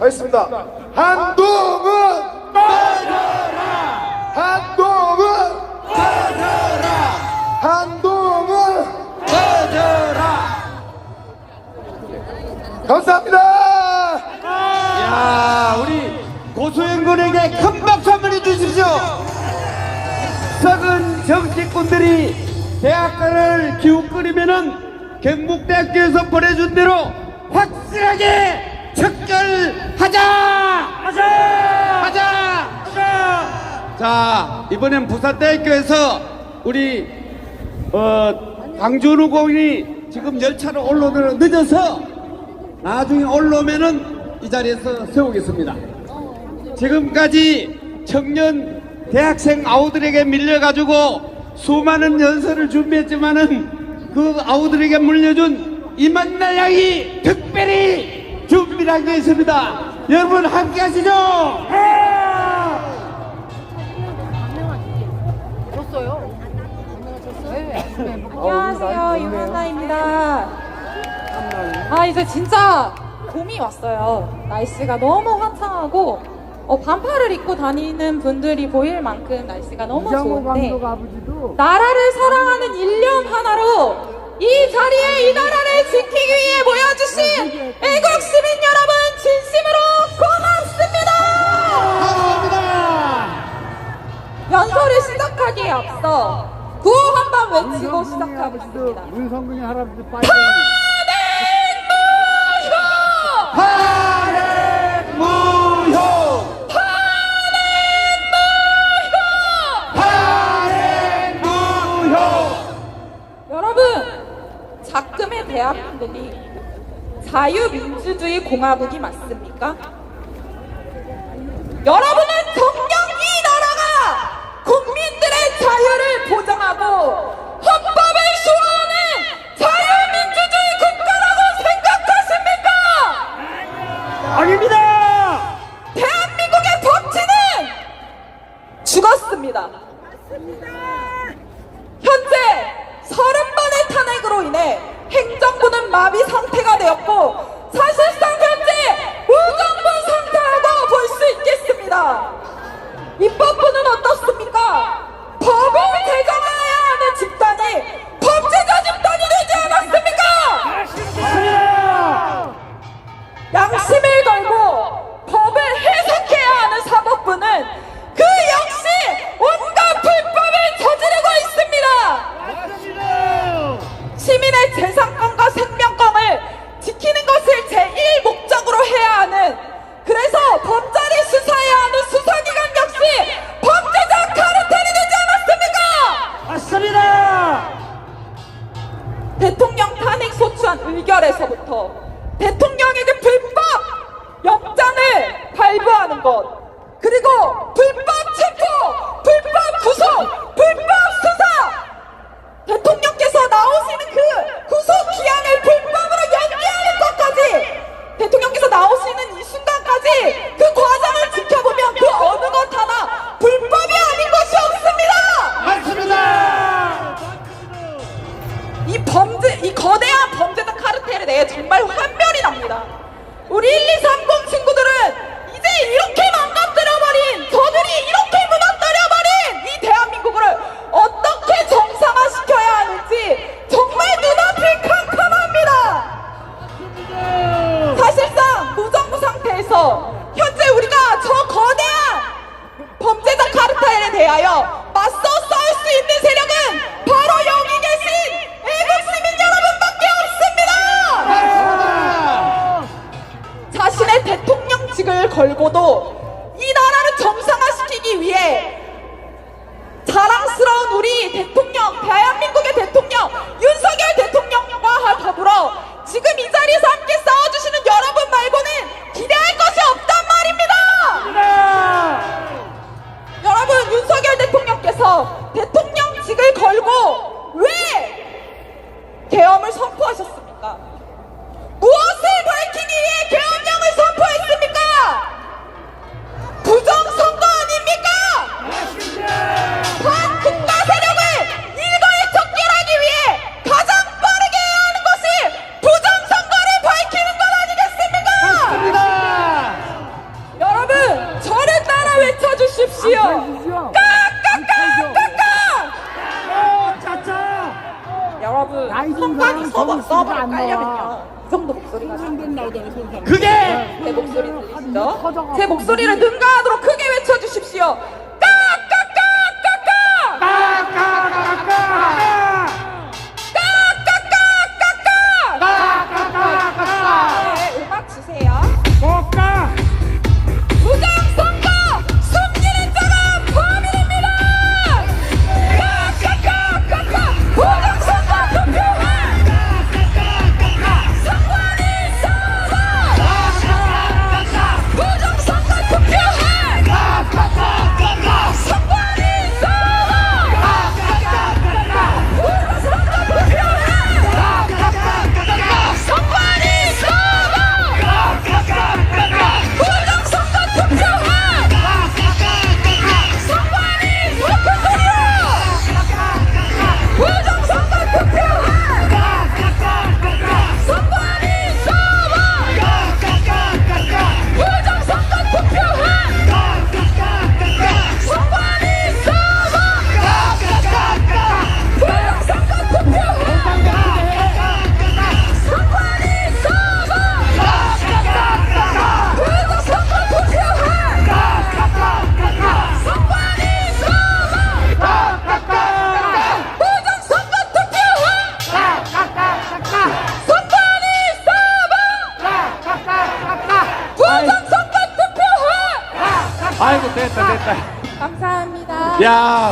하겠습니다. 한동훈 한동훈 한동훈 감사합니다. 야, 우리 고소영군에게 큰 박수 한번 해주십시오. 썩은 정치꾼들이 대학가를 기웃거리면은 경북대학교에서 보내준 대로 확실하게 척결하자! 하자! 하자! 하자! 자, 이번엔 부산대학교에서 우리 어, 강준우 공이 지금 열차로 올라오느라 늦어서 나중에 올라오면은 이 자리에서 세우겠습니다. 지금까지 청년 대학생 아우들에게 밀려가지고 수많은 연설을 준비했지만은 그 아우들에게 물려준 이만나 양이 특별히 준비한 게 있습니다. 여러분 함께 하시죠! 안녕하세요 유한나입니다. 아 이제 진짜 봄이 왔어요. 날씨가 너무 화창하고 어, 반팔을 입고 다니는 분들이 보일 만큼 날씨가 너무 좋은데 나라를 사랑하는 일념 하나로 이 자리에 이 나라를 지키기 위해 모여주신 애국 시민 여러분 진심으로 고맙습니다. 연설을 시작하기에 앞서 구호 한 번 외치고 시작하겠습니다. 문성근이 할아버지 빨리 무 자유민주주의 공화국이 맞습니까? 여러분은 정녕 이 나라가 국민들의 자유를 보장하고 헌법을 수호하는 자유민주주의 국가라고 생각하십니까? 아닙니다! 대한민국의 법치는 죽었습니다. 현재 30번의 탄핵으로 인해 행정부는 마비 상태가 되었고 사실상 현재 무정부 상태라고 볼 수 있겠습니다. 입법부는 어떻습니까? 법을 재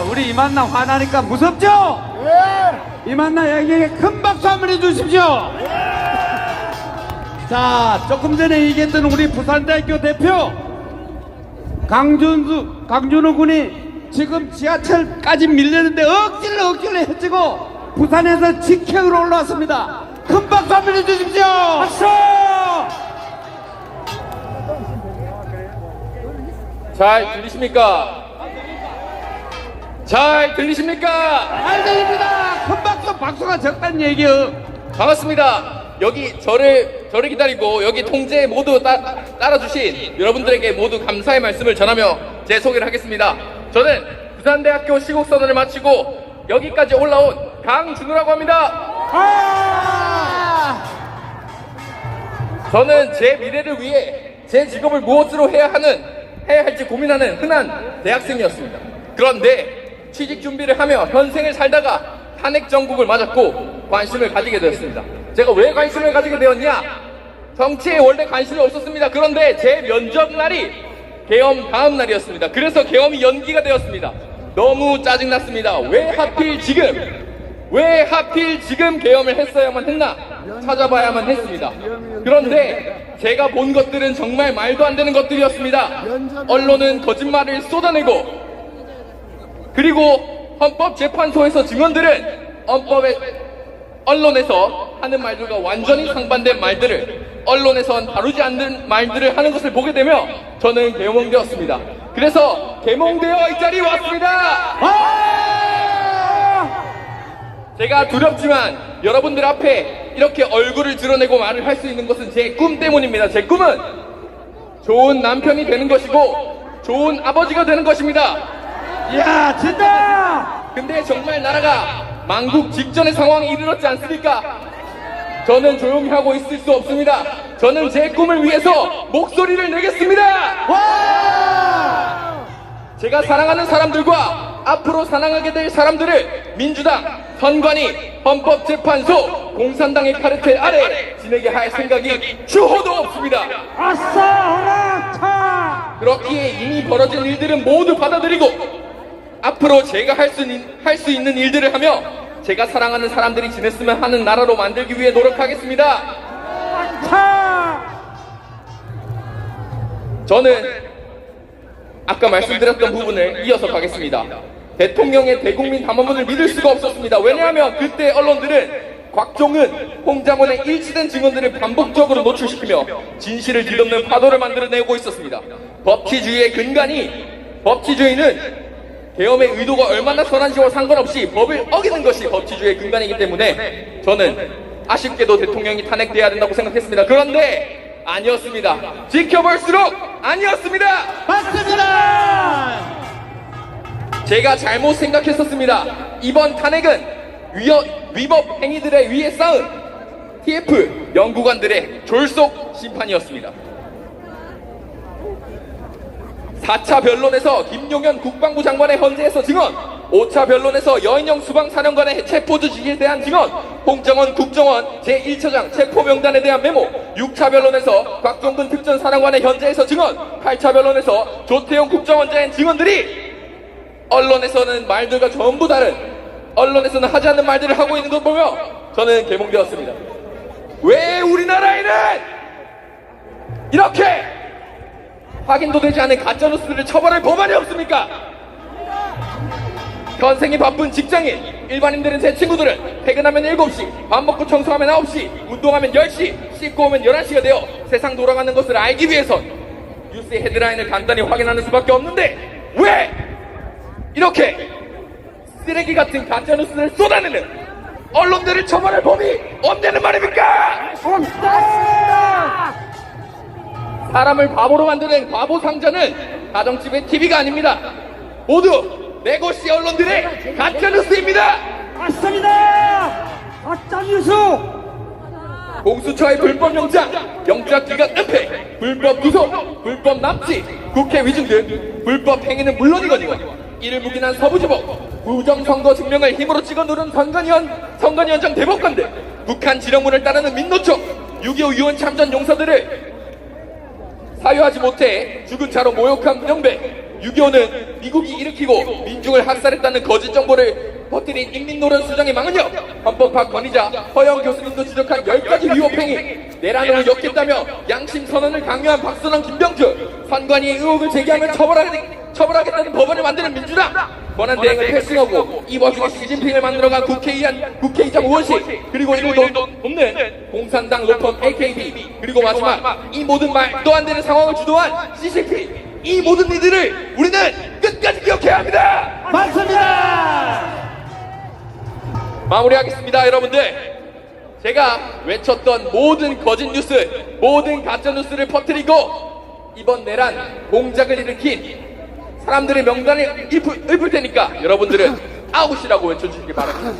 우리 이만나 화나니까 무섭죠? 예! 이만나 여기에 큰 박수 한번 해주십시오 자 조금 전에 얘기했던 우리 부산대학교 대표 강준수 강준호 군이 지금 지하철까지 밀리는데 억지로 억지로 해치고 부산에서 직행으로 올라왔습니다 큰 박수 한번 해주십시오 박수 잘 들리십니까? 잘 들리십니까? 잘 들립니다 큰 박수 박수가 적다는 얘기요 반갑습니다. 여기 저를 저를 기다리고 여기 통제 모두 따, 따라주신 여러분들에게 모두 감사의 말씀을 전하며 제 소개를 하겠습니다. 저는 부산대학교 시국선언을 마치고 여기까지 올라온 강준우라고 합니다. 아! 저는 제 미래를 위해 제 직업을 무엇으로 해야 하는 해야 할지 고민하는 흔한 대학생이었습니다. 그런데 취직 준비를 하며 현생을 살다가 탄핵 정국을 맞았고 관심을 가지게 되었습니다. 제가 왜 관심을 가지게 되었냐? 정치에 원래 관심이 없었습니다. 그런데 제 면접 날이 계엄 다음 날이었습니다. 그래서 계엄이 연기가 되었습니다. 너무 짜증났습니다. 왜 하필 지금? 왜 하필 지금 계엄을 했어야만 했나 찾아봐야만 했습니다. 그런데 제가 본 것들은 정말 말도 안 되는 것들이었습니다. 언론은 거짓말을 쏟아내고 그리고 헌법재판소에서 증언들은 헌법에 언론에서 하는 말들과 완전히 상반된 말들을 언론에선 다루지 않는 말들을 하는 것을 보게 되며 저는 개몽되었습니다. 그래서 개몽되어 이 자리에 왔습니다. 제가 두렵지만 여러분들 앞에 이렇게 얼굴을 드러내고 말을 할 수 있는 것은 제 꿈 때문입니다. 제 꿈은 좋은 남편이 되는 것이고 좋은 아버지가 되는 것입니다. 야 진짜 근데 정말 나라가 망국 직전의 상황에 이르렀지 않습니까? 저는 조용히 하고 있을 수 없습니다. 저는 제 꿈을 위해서 목소리를 내겠습니다. 와 제가 사랑하는 사람들과 앞으로 사랑하게 될 사람들을 민주당, 선관위, 헌법재판소, 공산당의 카르텔 아래 지내게 할 생각이 추호도 없습니다. 아싸 허락차 그렇기에 이미 벌어진 일들은 모두 받아들이고 앞으로 제가 할 수 있는 일들을 하며 제가 사랑하는 사람들이 지냈으면 하는 나라로 만들기 위해 노력하겠습니다. 차 저는 아까 말씀드렸던 부분을 이어서 가겠습니다. 대통령의 대국민 담화문을 믿을 수가 없었습니다. 왜냐하면 그때 언론들은 곽종은, 홍장원의 일치된 증언들을 반복적으로 노출시키며 진실을 뒤덮는 파도를 만들어내고 있었습니다. 법치주의의 근간이 법치주의는 계엄의 의도가 얼마나 선한지와 상관없이 법을 어기는 것이 법치주의의 근간이기 때문에 저는 아쉽게도 대통령이 탄핵돼야 된다고 생각했습니다. 그런데 아니었습니다. 지켜볼수록 아니었습니다. 맞습니다 제가 잘못 생각했었습니다. 이번 탄핵은 위협, 위법 행위들의 위에 쌓은 TF 연구관들의 졸속 심판이었습니다. 4차 변론에서 김용현 국방부 장관의 헌재에서 증언, 5차 변론에서 여인영 수방사령관의 체포 지시에 대한 증언, 홍정원 국정원 제1처장 체포 명단에 대한 메모, 6차 변론에서 곽종근 특전사령관의 현재에서 증언, 8차 변론에서 조태용 국정원장의 증언들이 언론에서는 말들과 전부 다른 언론에서는 하지 않는 말들을 하고 있는 걸 보며 저는 개몽되었습니다. 왜 우리나라에는 이렇게 확인도 되지 않은 가짜뉴스를 처벌할 법안이 없습니까? 현생이 바쁜 직장인, 일반인들은 제 친구들은 퇴근하면 7시, 밥 먹고 청소하면 9시, 운동하면 10시, 씻고 오면 11시가 되어 세상 돌아가는 것을 알기 위해선 뉴스의 헤드라인을 간단히 확인하는 수밖에 없는데 왜 이렇게 쓰레기 같은 가짜뉴스를 쏟아내는 언론들을 처벌할 법이 없냐는 말입니까? 사람을 바보로 만드는 바보 상자는 가정집의 TV가 아닙니다. 모두 내고시 언론들의 가짜뉴스입니다. 맞습니다. 가짜 뉴스. 공수처의 불법 영장, 영장 기각 은폐, 불법 구속, 불법 납치, 국회 위증 등 불법 행위는 물론이거니와 이를 묵인한 서부지법, 부정선거 증명을 힘으로 찍어 누른 선관위원, 선관위원장 대법관들, 북한 지령문을 따르는 민노총, 6.25 유원 참전 용사들을 사유하지 못해 죽은 차로 모욕한 문영배. 6.25는 미국이 일으키고 민중을 학살했다는 거짓 정보를 퍼뜨린 인민노련 수장의 망언력 헌법학 권위자 허영 교수님도 지적한 10가지 위법행위. 내란을 엮겠다며 양심 선언을 강요한 박선원 김병주. 선관위의 의혹을 제기하면 처벌하겠, 처벌하겠다는 법안을 만드는 민주당. 권한 대행을 패싱하고 이 와중에 시진핑을 만들어간 국회의원, 국회의장 우원식. 그리고 이를 돕- 돕는 공산당 로펌 AKB 그리고 마지막 이 모든 말도 안 되는 상황을 주도한 CCP 이 모든 이들을 우리는 끝까지 기억해야 합니다. 맞습니다. 마무리하겠습니다 여러분들. 제가 외쳤던 모든 거짓 뉴스 모든 가짜 뉴스를 퍼뜨리고 이번 내란 공작을 일으킨 사람들의 명단을 읊을, 읊을 테니까 여러분들은 아웃이라고 외쳐주시기 바랍니다.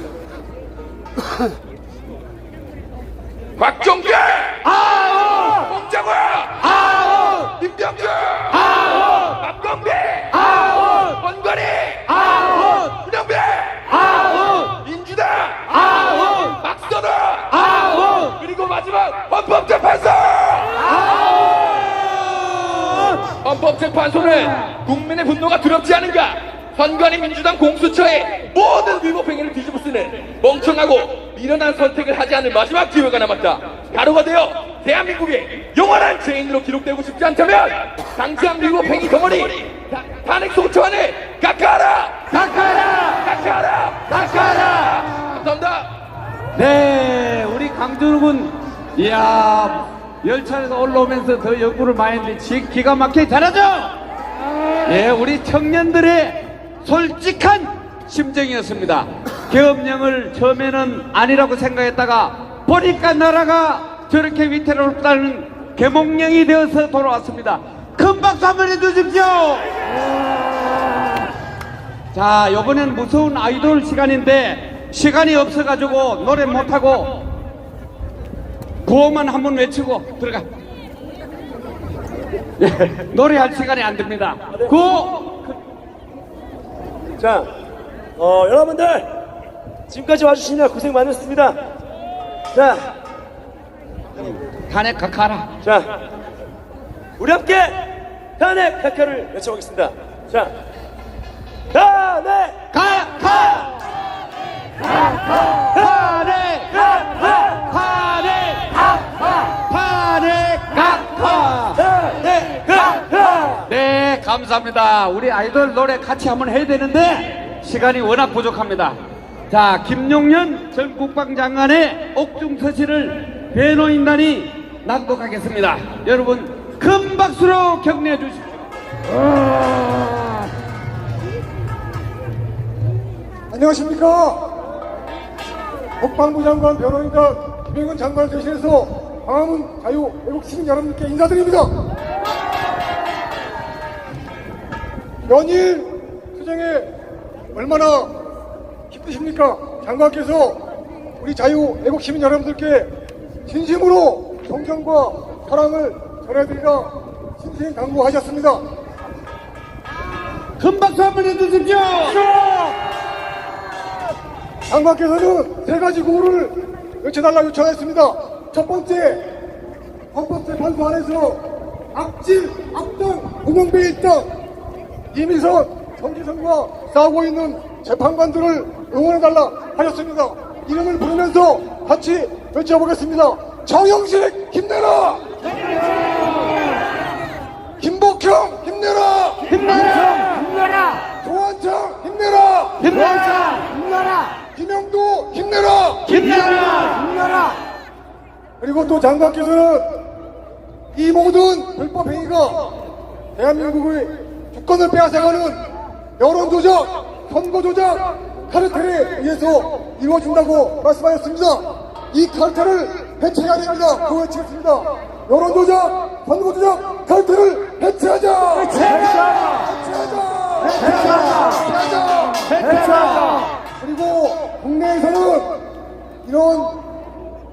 곽종규! 아웃! 홍정호 아웃! 임병주 아웃! 박건배 아웃 원관이 아웃 문영배 아웃 민주당 아웃 박선호 마지막 헌법재판소! 헌법재판소는 국민의 분노가 두렵지 않은가? 선관위 민주당 공수처의 모든 위법 행위를 뒤집어 쓰는 멍청하고 미련한 선택을 하지 않을 마지막 기회가 남았다. 가루가 되어 대한민국의 영원한 죄인으로 기록되고 싶지 않다면 당장 위법 행위 덩어리 다- 탄핵 소처안을 각하하라! 각하하라! 각하하라! 각하하라! 감사합니다. 네, 우리 강준우 군, 이야, 열차에서 올라오면서 더 연구를 많이 했는데 지- 기가 막히게 잘하죠? 예, 우리 청년들의 솔직한 심정이었습니다. 계엄령을 처음에는 아니라고 생각했다가 보니까 나라가 저렇게 위태롭다는 개몽령이 되어서 돌아왔습니다. 큰 박수 한번 해주십시오! 자, 요번엔 무서운 아이돌 시간인데 시간이 없어가지고 노래 못하고 구호만 한 번 외치고 들어가. 예, 노래할 시간이 안 됩니다. 구호! 자, 어, 여러분들 지금까지 와주시느라 고생 많으셨습니다. 자, 탄핵 각하라. 자, 우리 함께 탄핵 각하를 외쳐보겠습니다. 자, 탄핵 각하! 탄핵! 탄핵! 감사합니다. 우리 아이돌 노래 같이 한번 해야 되는데 시간이 워낙 부족합니다. 자, 김용현 전 국방장관의 옥중서시를 배노인단이 낭독하겠습니다. 여러분 큰 박수로 격려해 주십시오. 안녕하십니까? 국방부 장관 변호인단 김영근 장관 대신해서 광화문 자유 애국 시민 여러분께 인사드립니다. 연일 투쟁의 얼마나 기쁘십니까? 장관께서 우리 자유 애국 시민 여러분들께 진심으로 존경과 사랑을 전해드리라 진심 당부하셨습니다. 큰 박수 한번 해주십시오. 장관께서는 세 가지 구호를 외쳐달라 요청했습니다. 첫 번째, 헌법 재판소 안에서 악질, 악당, 공영배 일당, 이미선, 정기선과 싸우고 있는 재판관들을 응원해달라 하셨습니다. 이름을 부르면서 같이 외쳐보겠습니다. 정영식 힘내라! 김복형 힘내라! 힘내라! 조한창 힘내라! 힘내라! 힘내라! 김영도 힘내라! 힘내라! 힘내라! 그리고 또 장관께서는 이 모든 불법 행위가 대한민국의 주권을 빼앗아가는 여론 조작, 선거 조작, 카르텔에 의해서 이루어진다고 말씀하셨습니다. 이 카르텔을 해체해야 됩니다. 그거 외치겠습니다. 여론 조작, 선거 조작, 카르텔을 해체하자! 해체하자! 해체하자! 해체하자! 해체하자! 그리고 국내에서는 이런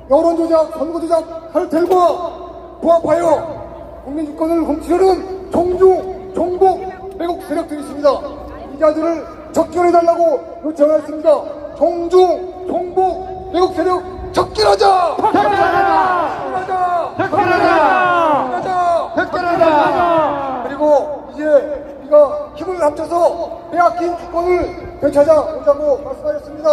여론조작, 선거조작, 카르텔과 부합하여 국민 주권을 훔치려는 종중, 종북, 매국 세력들이 있습니다. 이 자들을 적결해달라고 요청했습니다. 종중, 종북, 매국 세력 적결하자! 적결하자! 적결하자! 적결하자! 그리고 이제 우리가 힘을 합쳐서 빼앗긴 주권을 되찾아오자고 말씀하셨습니다.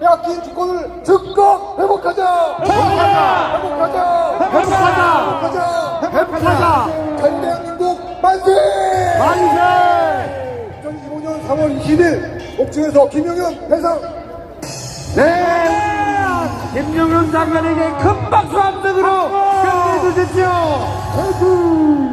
빼앗긴 주권을 즉각 회복하자! 회복하자! 회복하자! 회복하자! 회복하자! 자유대한민국 만세! 만세! 2025년 3월 20일 옥중에서 김영현 회상 네! 김영현 장관에게 큰 박수 한 번으로 격려해 주십시오.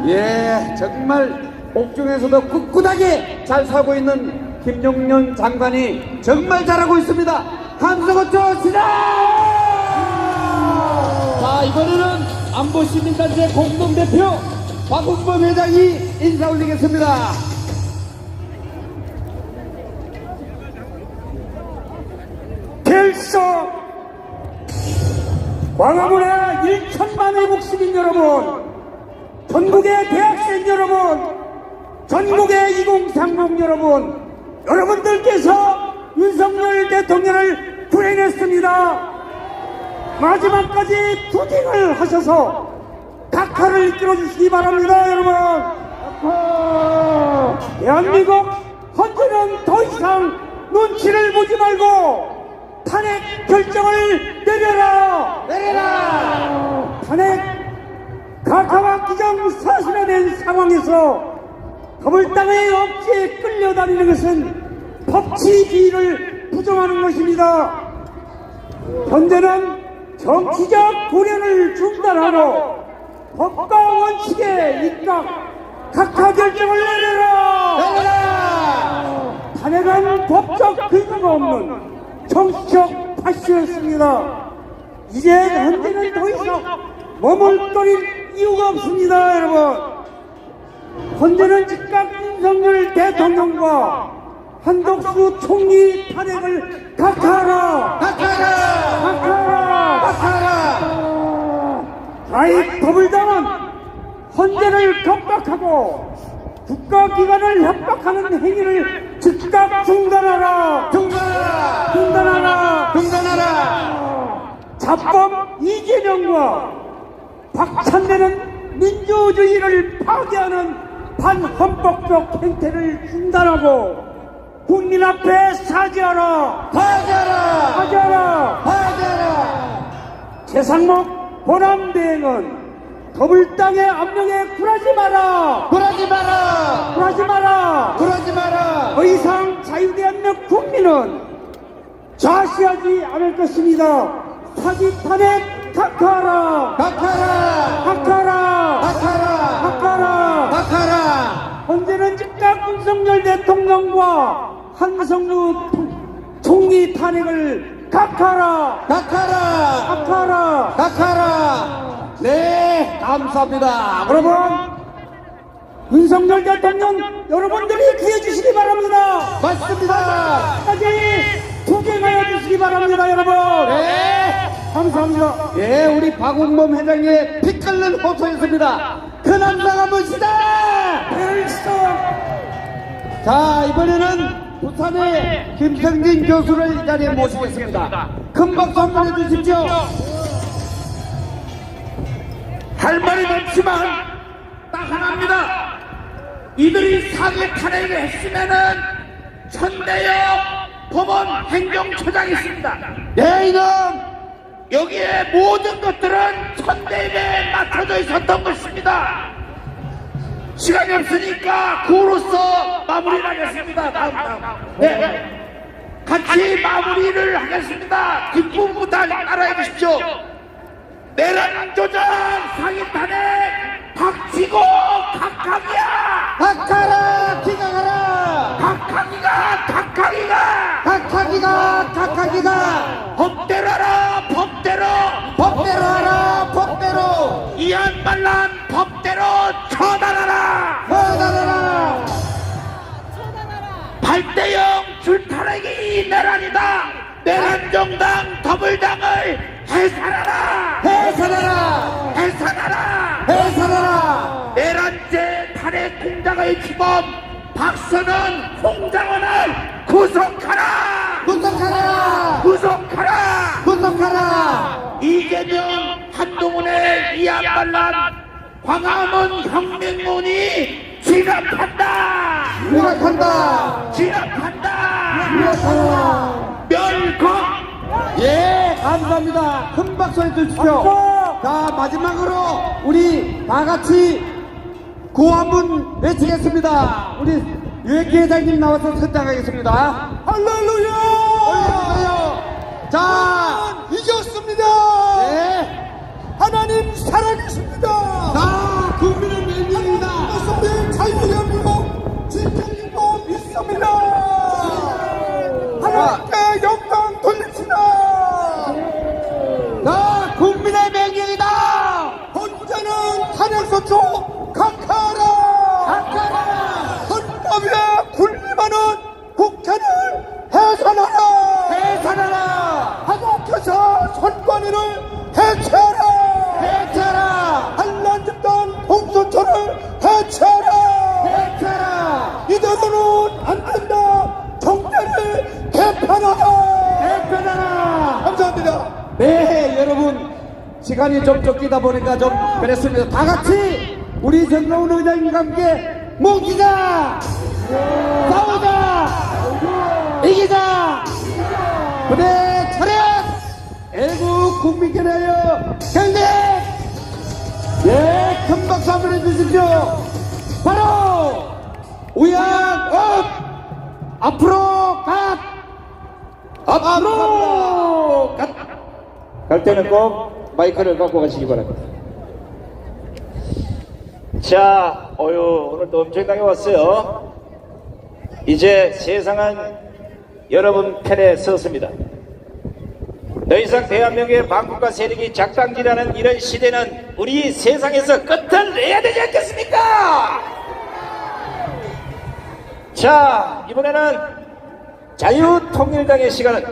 예, 정말 옥중에서도 꿋꿋하게 잘 살고 있는 김용년 장관이 정말 잘하고 있습니다. 함성호초 시작! 자, 이번에는 안보시민단체 공동대표 박훈범 회장이 인사 올리겠습니다. 필서 광화문의 1천만 외국 시민 여러분 전국의 대학생 여러분 전국의 2030 여러분 여러분들께서 윤석열 대통령을 구해냈습니다 마지막까지 투쟁을 하셔서 각하를 이끌어 주시기 바랍니다 여러분! 대한민국 헌재는 더 이상 눈치를 보지 말고 탄핵 결정을 내려라! 내려라! 탄핵 각하와 기정 사실화된 상황에서 더블당의 억지에 끌려다니는 것은 법치주의를 부정하는 것입니다. 현재는 정치적 고려를 중단하고 법과 원칙에 입각 각하 결정을 내려라! 내려라! 탄핵은 법적 근거가 없는 정치적 파시였습니다. 이제 현재는 더 이상 머물거릴 이유가 없습니다, 여러분. 현재는 즉각 윤석열 대통령과 한덕수 총리 탄핵을 각하하라! 각하하라! 각하하라! 각하하라! 아이 더블당은 헌재를 겁박하고 국가기관을 협박하는 행위를 즉각 중단하라! 중단하라! 중단하라! 중단하라! 자법 이재명과 박찬대는 민주주의를 파괴하는 반헌법적 행태를 중단하고 국민 앞에 사죄하라! 사죄하라! 사죄하라! 사죄하라! 최상목 보남대행은 더블당의 압력에 굴하지 마라! 굴하지 마라! 굴하지 마라! 굴하지 마라! 더 이상 자유대한민국 국민은 좌시하지 않을 것입니다. 사기 탄핵 각하라! 각하라! 각하라! 각하라! 각하라! 각하라! 현재는 즉각 윤석열 대통령과 한성루 총리 탄핵을 각하라! 각하라! 각하라! 각하라! 네, 감사합니다. 여러분, 윤석열 대통령 여러분들이 구해주시기 바랍니다. 맞습니다. 끝까지 투쟁하여 주시기 바랍니다, 여러분. 네. 감사합니다. 예, 우리 박웅범 회장의 피 끓는 호소였습니다. 근함사가 무시다! 자, 이번에는 부산의 김성진 교수를 이 자리에 모시겠습니다. 큰 박수 한번 해주십시오. 할 말이 많지만 딱 하나입니다. 이들이 사기 탄핵을 했으면은 천대영 법원 행정처장이 있습니다. 예, 이놈! 여기에 모든 것들은 천대에 맞춰져 있었던 것입니다. 시간이 없으니까 구로서 마무리를 하겠습니다. 다음, 다음. 네. 같이 마무리를 하겠습니다. 뒷부분부터 알아야 주십시오. 내란 조정 상인 탄핵 박치고 각각이야. 각하라 기각하라. 각각이가 각각이가. 각각이가 각각이가. 법대로 하라 법대로. 법대로 하라 법대로. 이한말란 법대로 처단하라. 처단하라. 8대0 줄타락이 내란이다. 내란 정당 더블당을 해산하라. 해산하라. 해산하라. 해산하라. 내란죄 탄핵 공작의 기범 박선원 홍장원을 구속하라. 구속하라. 구속하라. 구속하라. 이재명 한동훈의 이한반란 광화문 혁명문이 진압한다. 진압한다. 진압한다. 진압한다. 멸공. 예, 감사합니다. 큰 박수 해주십시오. 자, 마지막으로 우리 다 같이 구호 한번 외치겠습니다. 우리 유해기 회장님 나와서 선장하겠습니다. 할렐루야! 할렐루야! 자, 이겼습니다. 네. 하나님 살아계십니다. 자, 국민의 명령입니다. 하나님 자유대한민국 지켜주고 있습니다. 하나님께 영광 돌립시다. 자, 국민의 명령이다! 혼자는 탄핵소초 선관위를 해체하라. 해체하라! 한란 집단 공수처를 해체하라. 해체하라! 이대로는 안 된다. 정대를 개편하라. 해체하라! 감사합니다. 네, 여러분. 시간이 좀 쫓기다 보니까 좀 그랬습니다. 다 같이 우리 정가훈 의장님과 함께 모기자! 싸우자! 이기자! 부대 차렷! 애국 국민께 대하여 경례! 예, 큰 박수 한번 해주십시오. 바로 우양업 앞으로 갓! 앞으로 갓! 갈 때는 꼭 마이크를 갖고 가시기 바랍니다. 자, 어유 오늘도 엄청나게 왔어요. 이제 세상은 여러분 편에 섰습니다. 더 이상 대한민국의 반국가 세력이 작당질하는 이런 시대는 우리 세상에서 끝을 내야 되지 않겠습니까? 자, 이번에는 자유통일당의 시간은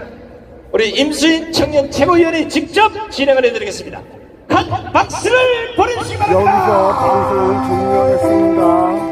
우리 임수인 청년 최고위원이 직접 진행을 해드리겠습니다. 큰 박수를 보내주시기 바랍니다. 여기서 방송을 종료하겠습니다.